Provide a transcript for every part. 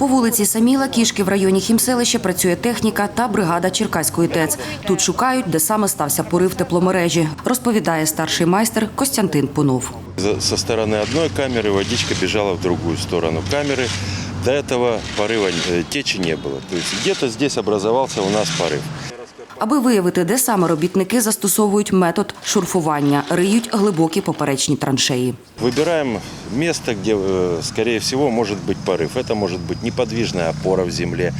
По вулиці Саміла Кішки в районі Хімселища працює техніка та бригада Черкаської ТЕЦ. Тут шукають, де саме стався порив тепломережі, розповідає старший майстер Костянтин Пунов. За- Со стороны одной камеры водичка бежала в другую сторону камеры. До этого порыва э, течи не было. То есть где-то здесь образовался у нас порыв. Аби виявити, де саме робітники застосовують метод шурфування, риють глибокі поперечні траншеї. Выбираем место, где, э, скорее всего, может быть порыв. Это может быть неподвижная опора в земле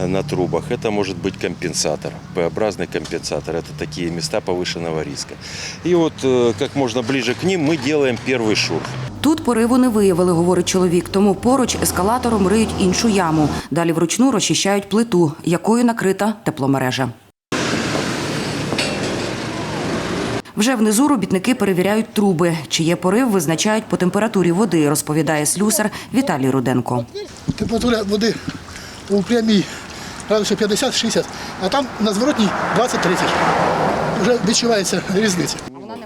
э, на трубах. Это может быть компенсатор, П-образный компенсатор. Это такие места повышенного риска. И вот э, как можно ближе к ним мы делаем первый шурф. Тут пориву не виявили, говорить чоловік, тому поруч ескалатором риють іншу яму. Далі вручну розчищають плиту, якою накрита тепломережа. Вже внизу робітники перевіряють труби. Чи є порив, визначають по температурі води, розповідає слюсар Віталій Руденко. Температура води у прямій градусів 50-60, а там на зворотній 20-30. Вже відчувається різниця.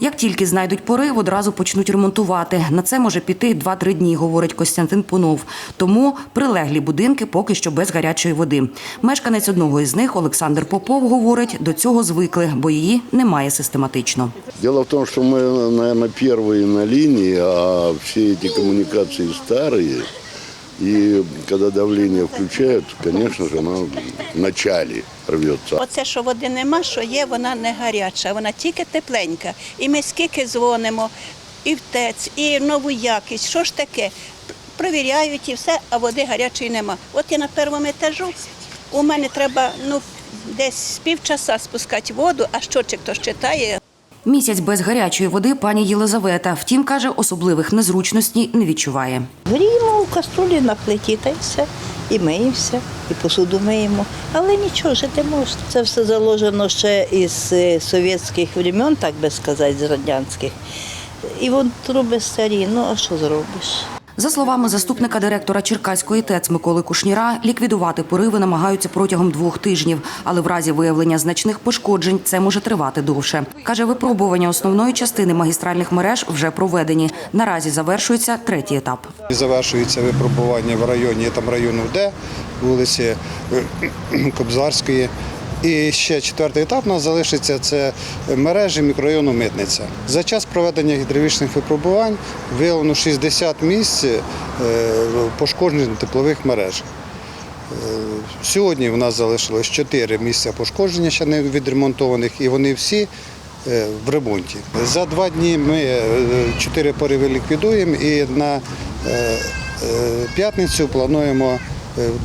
Як тільки знайдуть порив, одразу почнуть ремонтувати. На це може піти 2-3 дні, говорить Костянтин Пунов. Тому прилеглі будинки поки що без гарячої води. Мешканець одного із них, Олександр Попов, говорить, до цього звикли, бо її немає систематично. Дело в том, что мы, наверное, первые на линии, а все эти коммуникации старые. И когда давление включают, конечно же, оно в начале рвется. Оце, що води нема, що є, вона не гаряча, вона тільки тепленька. І ми скільки дзвонимо, і в ТЕЦ, і нову якість. Що ж таке? Провіряють і все, а води гарячої нема. От я на першому етажу, у мене треба ну, десь з півчаса спускати воду, а щочик то щитає. Місяць без гарячої води пані Єлизавета. Втім, каже, особливих незручностей не відчуває. Гріємо у каструлі на плиті та й все. І миємося, і посуду миємо. Але нічого, жити можна. Це все заложено ще із е, совєтських времен, так би сказати, з радянських. І вон труби старі, ну а що зробиш? За словами заступника директора Черкаської ТЕЦ Миколи Кушніра, ліквідувати пориви намагаються протягом двох тижнів, але в разі виявлення значних пошкоджень це може тривати довше. Каже, випробування основної частини магістральних мереж вже проведені. Наразі завершується третій етап. Завершується випробування в районі там району Д, вулиці е, Кобзарської. І ще четвертий етап у нас залишиться це мережі мікрорайону Митниця. За час проведення гідравлічних випробувань виявлено 60 місць е, пошкоджень теплових мереж. Е, Сьогодні в нас залишилось 4 місця пошкодження ще не відремонтованих, і вони всі е, в ремонті. За два дні ми чотири пориви ліквідуємо і на п'ятницю плануємо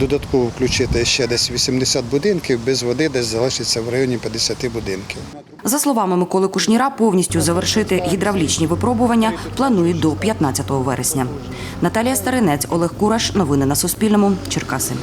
додатково включити ще десь 80 будинків, без води десь залишиться в районі 50 будинків. За словами Миколи Кушніра, повністю завершити гідравлічні випробування планують до 15 вересня. Наталія Старинець, Олег Кураш. Новини на Суспільному. Черкаси.